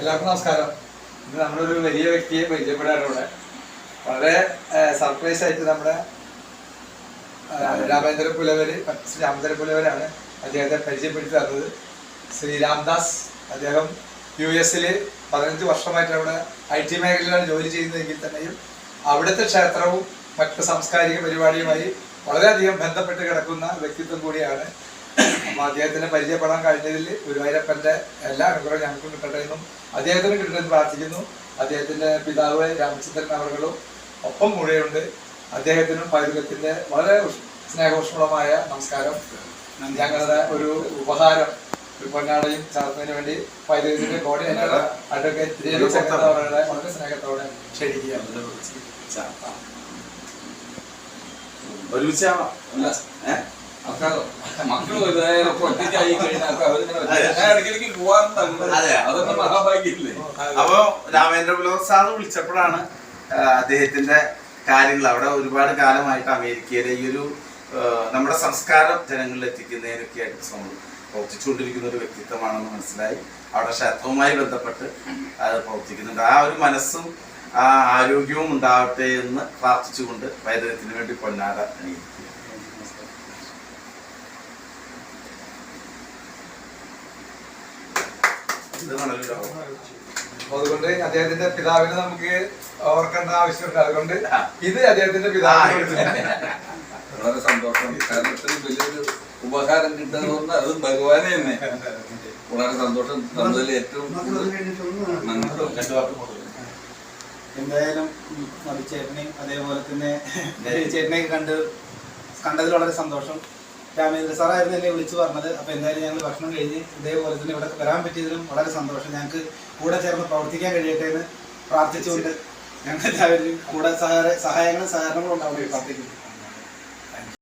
എല്ലാവർക്കും നമസ്കാരം. ഇന്ന് നമ്മളൊരു വലിയ വ്യക്തിയെ പരിചയപ്പെടാണ് വളരെ സർപ്രൈസ് ആയിട്ട് നമ്മുടെ രാമേന്ദ്ര പുലവര് ശ്രീ രാമേന്ദ്ര പുലവരാണ് അദ്ദേഹത്തെ പരിചയപ്പെടുത്തി തന്നത്. ശ്രീ രാംദാസ് അദ്ദേഹം യു എസിൽ പതിനഞ്ച് വർഷമായിട്ട് അവിടെ ഐ ടി മേഖലയിലാണ് ജോലി ചെയ്യുന്നതെങ്കിൽ തന്നെയും അവിടുത്തെ ക്ഷേത്രവും മറ്റ് സാംസ്കാരിക പരിപാടിയുമായി വളരെയധികം ബന്ധപ്പെട്ട് കിടക്കുന്ന വ്യക്തിത്വം കൂടിയാണ് അപ്പൊ അദ്ദേഹത്തിന് പരിചയപ്പെടാൻ കഴിഞ്ഞതിൽ ഗുരുവായൂരപ്പന്റെ എല്ലാ അനുഗ്രഹവും ഞങ്ങൾക്ക് കിട്ടട്ടെ എന്നും അദ്ദേഹത്തിന് കിട്ടണമെന്ന് പ്രാർത്ഥിക്കുന്നു. അദ്ദേഹത്തിന്റെ പിതാവ് രാമചന്ദ്രൻ അവர்களுം ഒപ്പം കൂടെയുണ്ട്. അദ്ദേഹത്തിനും പൈതൃകത്തിന്റെ വളരെ സ്നേഹോഷ്മളമായ നമസ്കാരം. ഞങ്ങളുടെ ഒരു ഉപഹാരം പൊന്നാടയും ചേർത്തതിന് വേണ്ടി പൈതൃകത്തിന്റെ കോടി അഡ്വക്കേറ്റ് അവരുടെ വളരെ സ്നേഹത്തോടെ ക്ഷണിക്കുകയാണ്. ഒരുമിച്ചാവാം മക്കൾ വലുതായാലും ഒറ്റയ്ക്കായി കഴിഞ്ഞാൽ അപ്പൊ ഇടയ്ക്കിടയ്ക്ക്. അതൊക്കെ രാമേന്ദ്ര പുലോർ സാർ വിളിച്ചപ്പോഴാണ് അദ്ദേഹത്തിന്റെ കാര്യങ്ങൾ അവിടെ ഒരുപാട് കാലമായിട്ട് അമേരിക്കയിലെ ഈ ഒരു നമ്മുടെ സംസ്കാരം ജനങ്ങളിൽ എത്തിക്കുന്നതിനൊക്കെ ആയിട്ട് പ്രവർത്തിച്ചുകൊണ്ടിരിക്കുന്ന ഒരു വ്യക്തിത്വമാണെന്ന് മനസ്സിലായി. അവിടെ ക്ഷേത്രവുമായി ബന്ധപ്പെട്ട് അത് പ്രവർത്തിക്കുന്നുണ്ട്. ആ ഒരു മനസ്സും ആ ആരോഗ്യവും ഉണ്ടാവട്ടെ എന്ന് പ്രാർത്ഥിച്ചുകൊണ്ട് വൈദ്യത്തിന് വേണ്ടി പൊന്നാട അണിയിക്കുക ഇത് നല്ലൊരു രോഗം. അപ്പൊ അതുകൊണ്ട് അദ്ദേഹത്തിന്റെ പിതാവിനെ നമുക്ക് ഓർക്കേണ്ട ആവശ്യമുണ്ട് അതുകൊണ്ട് ഇത് അദ്ദേഹത്തിന്റെ പിതാവ് വളരെ സന്തോഷം. കാരണം ഇത്രയും വലിയൊരു ഉപകാരം കിട്ടുന്നത് കൊണ്ട് അത് ഭഗവാനെ തന്നെ. വളരെ സന്തോഷം. തന്നതിൽ ഏറ്റവും എന്തായാലും മതിച്ചേട്ടനെയും അതേപോലെ തന്നെ ചേട്ടനെ കണ്ട് കണ്ടതിൽ വളരെ സന്തോഷം. രാമേന്ദ്ര സാറായിരുന്നു എന്നെ വിളിച്ചു പറഞ്ഞത്? അപ്പൊ എന്തായാലും ഞങ്ങൾ ഭക്ഷണം കഴിഞ്ഞ് ഇതേപോലെ തന്നെ ഇവിടെ വരാൻ പറ്റിയതിലും വളരെ സന്തോഷം. ഞങ്ങൾക്ക് കൂടെ ചേർന്ന് പ്രവർത്തിക്കാൻ കഴിയട്ടെ എന്ന് പ്രാർത്ഥിച്ചുകൊണ്ട് ഞങ്ങൾ എല്ലാവരും കൂടെ സഹായ സഹായങ്ങളും സഹകരണങ്ങളും ഉണ്ടാവുകയും പ്രാർത്ഥിക്കുന്നു